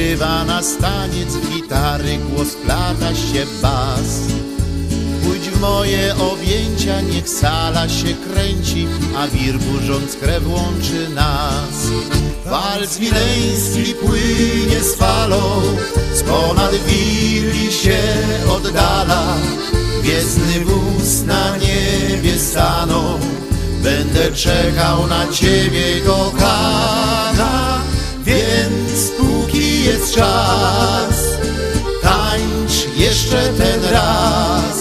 porywa nas taniec gitary, głos plata się bas. Pójdź w moje objęcia, niech sala się kręci, a wir burząc krew łączy nas. Walc wileński płynie z falą, z ponad się oddala. Gwiezdny wóz na niebie stanął, będę czekał na ciebie, kochana. Jest czas, tańcz jeszcze ten raz.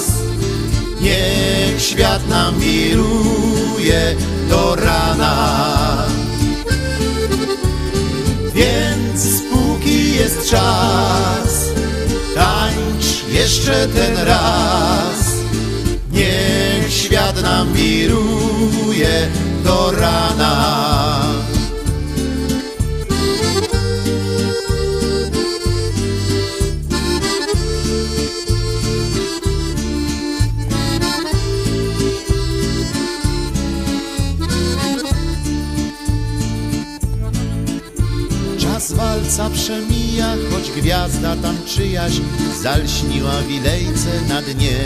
Niech świat nam wiruje do rana. Więc póki jest czas, tańcz jeszcze ten raz. Niech świat nam wiruje do rana. Czas walca przemija, choć gwiazda tam czyjaś zalśniła wilejce na dnie.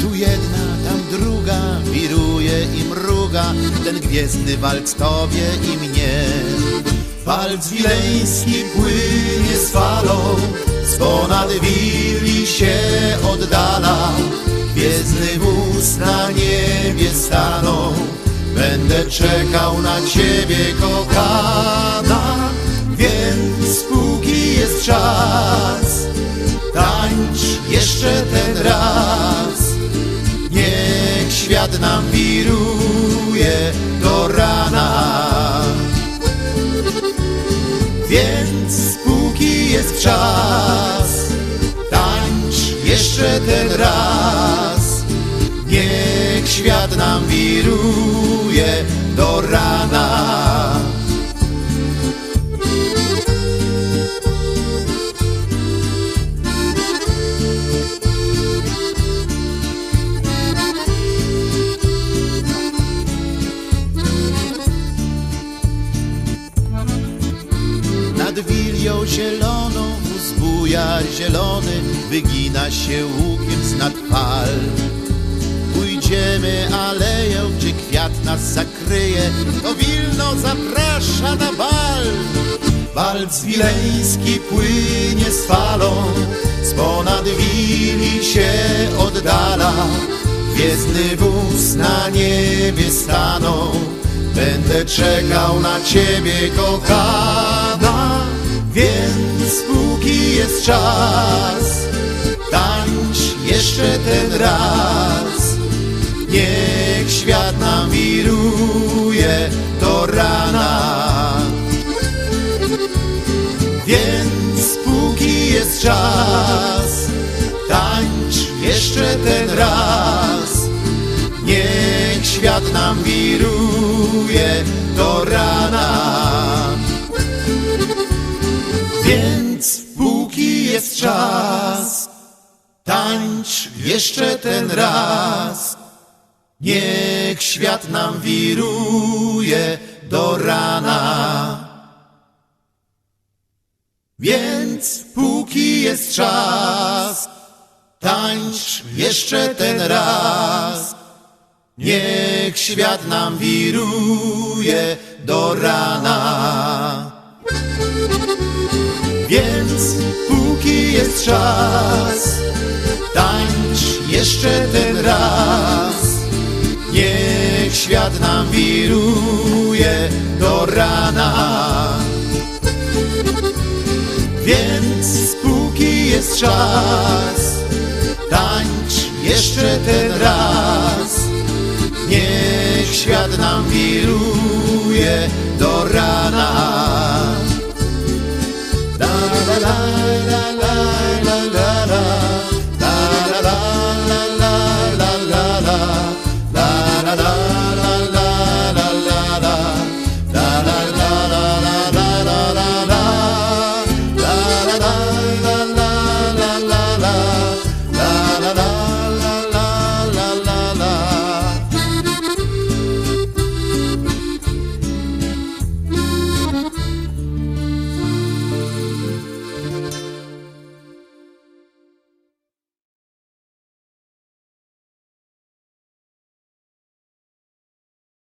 Tu jedna, tam druga, wiruje i mruga, ten gwiezdny walc tobie i mnie. Walc wileński płynie z falą, z ponad willi się oddala. Gwiezdny wóz na niebie stanął, będę czekał na ciebie, kochana. Nam wiruje do rana. Więc póki jest czas, tańcz jeszcze ten raz. Niech świat nam wiruje do rana. Nad wilią zieloną uzbuja zielony Wygina się łukiem z nad fal. Pójdziemy aleją, gdzie kwiat nas zakryje To Wilno zaprasza na bal. Walc wileński płynie z falą Z ponad wili się oddala. Gwiezdny wóz na niebie stanął Będę czekał na ciebie, kochana. Więc póki jest czas Tańcz jeszcze ten raz. Niech świat nam wiruje do rana świat nam wiruje do rana. Więc póki jest czas, tańcz jeszcze ten raz. Niech świat nam wiruje do rana. Więc póki jest czas, tańcz jeszcze ten raz. Niech świat nam wiruje do rana. Więc póki jest czas, tańcz jeszcze ten raz. Niech świat nam wiruje do rana. Więc póki jest czas, tańcz jeszcze ten raz. Niech świat nam wiruje do rana.